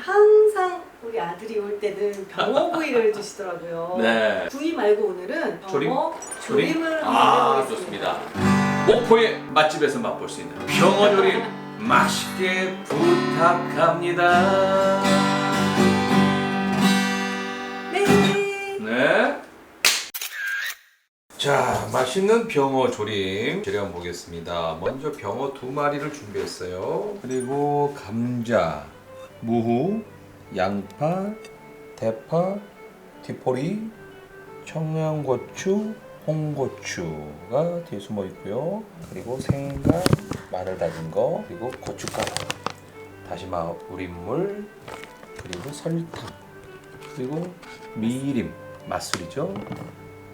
항상 우리 아들이 올 때는 병어 구이를 드시더라고요. 네. 구이 말고 오늘은 조림? 병어 조림을 아 한번 좋습니다. 목포의 맛집에서 맛볼 수 있는 병어 조림 맛있게 부탁합니다. 네. 네. 자, 맛있는 병어 조림 재료 한번 보겠습니다. 먼저 병어 두 마리를 준비했어요. 그리고 감자, 무후, 양파, 대파, 디포리, 청양고추, 홍고추가 뒤에 숨어 있고요. 그리고 생강, 마늘 다진 거, 그리고 고춧가루, 다시마 우린물, 그리고 설탕, 그리고 미림, 맛술이죠.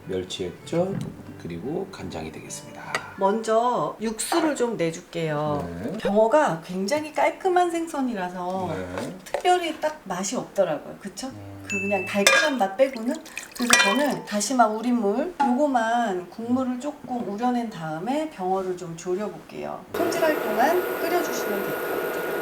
멸치액젓, 그리고 간장이 되겠습니다. 먼저 육수를 좀 내줄게요. 네. 병어가 굉장히 깔끔한 생선이라서 네. 특별히 딱 맛이 없더라고요. 그쵸? 음. 그 그냥 달콤한 맛 빼고는 그래서 저는 다시마 우린물 요거만 국물을 조금 우려낸 다음에 병어를 좀 졸여볼게요. 손질할 동안 끓여주시면 될 것 같아요.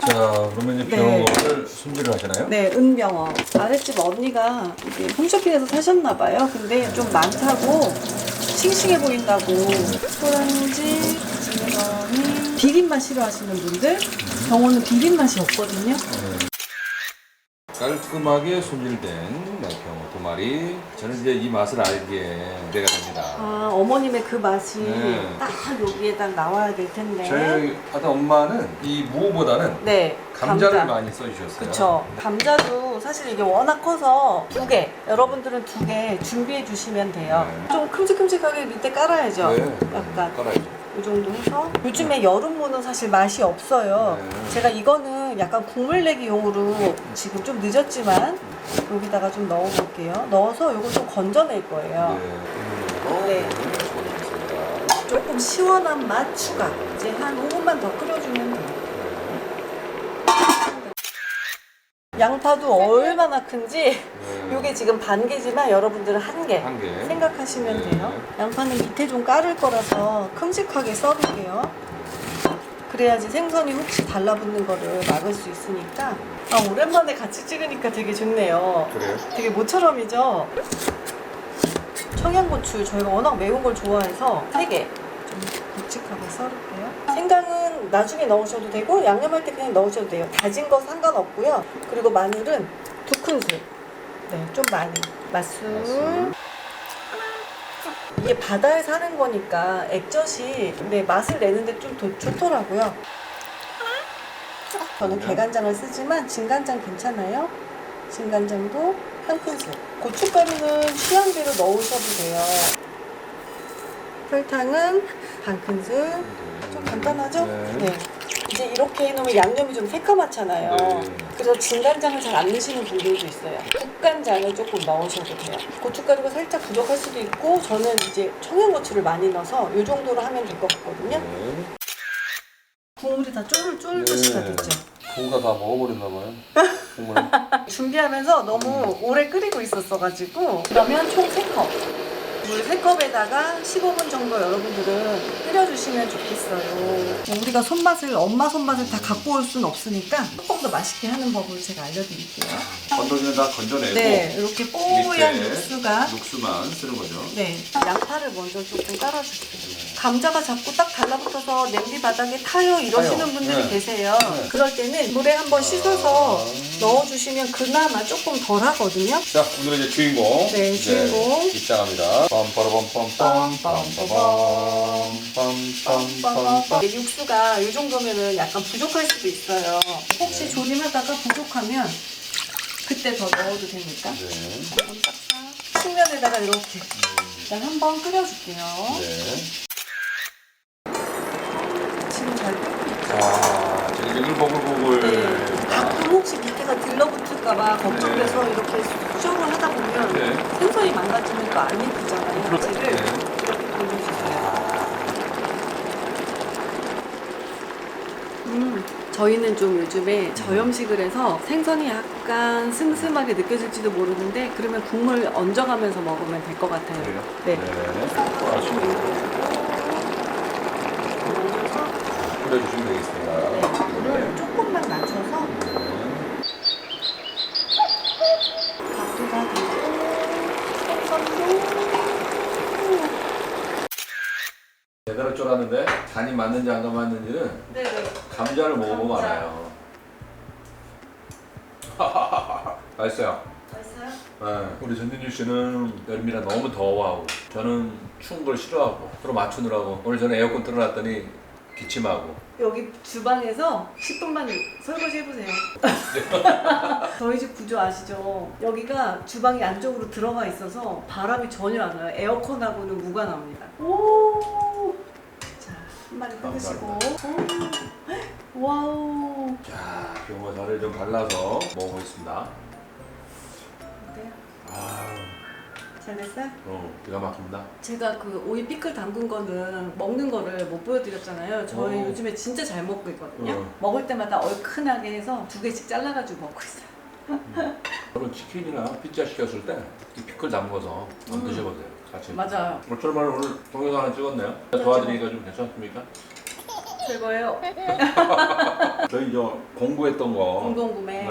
자, 그러면 이제 네. 병어를 손질을 하시나요? 네, 은병어. 아랫집 언니가 이게 홈쇼핑에서 사셨나 봐요. 근데 좀 많다고 싱싱해 보인다고. 소란지, 지느러미. 비린 맛 싫어하시는 분들? 병어는 비린 맛이 없거든요. 네. 깔끔하게 손질된 네, 병어 두 마리. 저는 이제 이 맛을 알기에 기대가 됩니다. 아, 어머님의 그 맛이 네. 딱 여기에다 나와야 될 텐데. 저희 아까 엄마는 이 무보다는 네, 감자를 감자. 많이 써주셨어요. 그쵸. 감자도 사실 이게 워낙 커서 두 개, 여러분들은 두 개 준비해 주시면 돼요. 네. 좀 큼직큼직하게 밑에 깔아야죠. 네. 약간. 깔아야죠. 이 정도 해서 요즘에 여름무는 사실 맛이 없어요. 네. 제가 이거는 약간 국물 내기용으로 지금 좀 늦었지만 여기다가 좀 넣어볼게요. 넣어서 이거 좀 건져낼 거예요. 네. 네. 올려주겠습니다. 조금 시원한 맛 추가. 이제 한 5분만 더 끓여주면 돼요. 양파도 얼마나 큰지 네. 이게 지금 반 개지만 여러분들은 한 개. 한 개. 생각하시면 네. 돼요. 양파는 밑에 좀 깔을 거라서 큼직하게 썰을게요. 그래야지 생선이 혹시 달라붙는 거를 막을 수 있으니까. 아, 오랜만에 같이 찍으니까 되게 좋네요. 그래요? 되게 모처럼이죠? 청양고추 저희가 워낙 매운 걸 좋아해서 3개 좀 묵직하게 썰을게요. 생강은 나중에 넣으셔도 되고 양념할 때 그냥 넣으셔도 돼요. 다진 거 상관없고요. 그리고 마늘은 두 큰술. 네, 좀 많이. 맛술. 맛술. 이게 바다에 사는 거니까 액젓이 네, 맛을 내는데 좀 더 좋더라고요. 저는 개간장을 쓰지만 진간장 괜찮아요. 진간장도 한 큰술. 고춧가루는 취향대로 넣으셔도 돼요. 설탕은 반 큰술. 좀 간단하죠? 네. 네. 이제 이렇게 해놓으면 양념이 좀 새까맣잖아요. 네. 그래서 진간장을 잘 안 넣으시는 분들도 있어요. 국간장을 조금 넣으셔도 돼요. 고춧가루가 살짝 부족할 수도 있고 저는 이제 청양고추를 많이 넣어서 이 정도로 하면 될 것 같거든요. 네. 국물이 다 쫄쫄듯이 다 네. 됐죠. 고가 다 먹어버렸나 봐요. 국물. 준비하면서 너무 오래 끓이고 있었어가지고 그러면 총 3컵 물 3컵에다가 15분 정도 여러분들은 끓여주시면 좋겠어요. 뭐 우리가 손맛을 엄마 손맛을 다 갖고 올 수는 없으니까 조금 더 맛있게 하는 법을 제가 알려드릴게요 건더기는 다 건져내고 네 이렇게 뽀얀 밑에 육수가 육수만 쓰는 거죠. 네 양파를 먼저 조금 깔아줄게요 감자가 자꾸 딱 달라붙어서 냄비 바닥에 타요 이러시는 타요. 분들이 네. 계세요 네. 그럴 때는 물에 한번 씻어서 아. 넣어주시면 그나마 조금 덜 하거든요 자, 오늘의 이제 주인공. 네, 이제 주인공. 입장합니다. 빰빠라밤빰빰 빰 빰빰빰 빰빰빰 이게 육수가 이 정도면은 약간 부족할 수도 있어요. 혹시 조림하다가 부족하면 그때 더 넣어도 되니까. 네. 싹싹. 측면에다가 이렇게 일단 한번 끓여줄게요. 네. 지금 잘 끓고 있죠? 자, 지금 이제 울보글보글. 네. 가끔 혹시 밑에가 들러붙을까봐 걱정돼서 이렇게 수저로 하다 보면 네. 생선이 망가지면 또 안 예쁘잖아요. 그렇죠. 를 네. 이렇게 돌려주세요. 음, 저희는 좀 요즘에 저염식을 해서 생선이 약간 슴슴하게 느껴질지도 모르는데 그러면 국물 얹어가면서 먹으면 될 것 같아요. 그래요? 네. 끓여주시면 되겠습니다. 네, 물을 조금만 놔주세요. 줄 알았는데 간이 맞는지 안 맞는지는 네네. 감자를 먹어보고 감자. 알아요. 맛있어요. 맛있어요? 네. 우리 전진주 씨는 여름이라 너무 더워하고 저는 추운 걸 싫어하고 서로 맞추느라고 오늘 저는 에어컨 틀어놨더니 기침하고 여기 주방에서 10분만 설거지 해보세요. 저희 집 구조 아시죠? 여기가 주방이 안쪽으로 들어가 있어서 바람이 전혀 안 와요. 에어컨하고는 무관합니다. 오! 자, 한 마리 끊으시고. 오. 와우. 자 병어살을 좀 발라서 먹어보겠습니다. 어때요? 아, 잘 됐어요? 어, 기가 막힙니다. 제가 그 오이 피클 담근 거는 먹는 거를 못 보여드렸잖아요. 저희 어. 요즘에 진짜 잘 먹고 있거든요. 어. 먹을 때마다 얼큰하게 해서 두 개씩 잘라가지고 먹고 있어요. 저는 치킨이나 피자 시켰을 때 이 피클 담궈서 한번 음. 드셔보세요. 같이. 맞아요. 어쩔만 오늘 동영상 하나 찍었네요. 도와드리니까 좀 괜찮습니까? 최고예요. 저희 저 공부했던 거 공동구매. 네,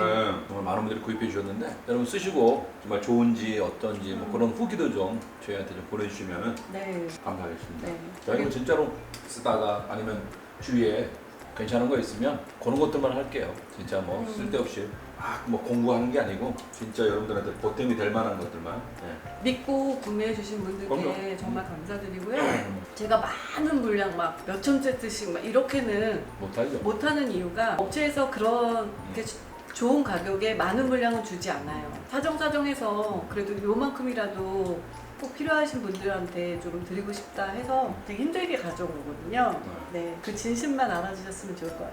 정말 많은 분들이 구입해 주셨는데 여러분 쓰시고 정말 좋은지 어떤지 뭐 그런 후기도 좀 저희한테 좀 보내주시면 네. 감사하겠습니다. 네. 저희는 진짜로 쓰다가 아니면 주위에 괜찮은 거 있으면 그런 것들만 할게요. 진짜 뭐 음. 쓸데없이 막 뭐 공부하는 게 아니고 진짜 여러분들한테 보탬이 될 만한 것들만 네. 믿고 구매해 주신 분들께 그럼요. 정말 감사드리고요. 제가 많은 물량 막 몇천 세트씩 막 이렇게는 못하죠. 못하는 이유가 업체에서 그렇게 좋은 가격에 많은 물량은 주지 않아요. 사정사정해서 그래도 요만큼이라도 꼭 필요하신 분들한테 좀 드리고 싶다 해서 되게 힘들게 가져온 거거든요. 네, 그 진심만 알아주셨으면 좋을 것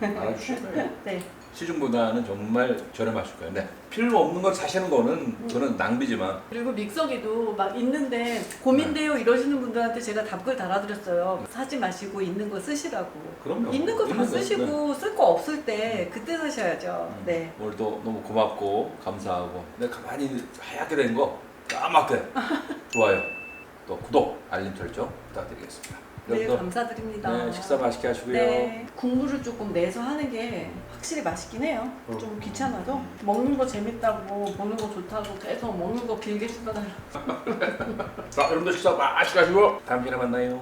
같아요. 알아주실 거예요. 네, 시중보다는 정말 저렴하실 거예요. 네. 필요 없는 걸 사시는 거는 저는 낭비지만 그리고 믹서기도 막 있는데 고민돼요 이러시는 분들한테 제가 답글 달아드렸어요. 사지 마시고 있는 거 쓰시라고. 그럼요. 있는 거다 네. 쓰시고 쓸 거 없을 때 그때 사셔야죠. 음. 네. 오늘도 너무 고맙고 감사하고 내가 가만히 하얗게 된 거 까맣게 좋아요 또 구독 알림 설정 부탁드리겠습니다 네, 여러분도 감사드립니다. 네, 식사 맛있게 하시고요 네, 국물을 조금 내서 하는 게 확실히 맛있긴 해요. 어. 좀 귀찮아도 먹는 거 재밌다고 보는 거 좋다고 계속 먹는 거 길게 씹어달라. 자 여러분들 식사 맛있게 하시고 다음 시간에 만나요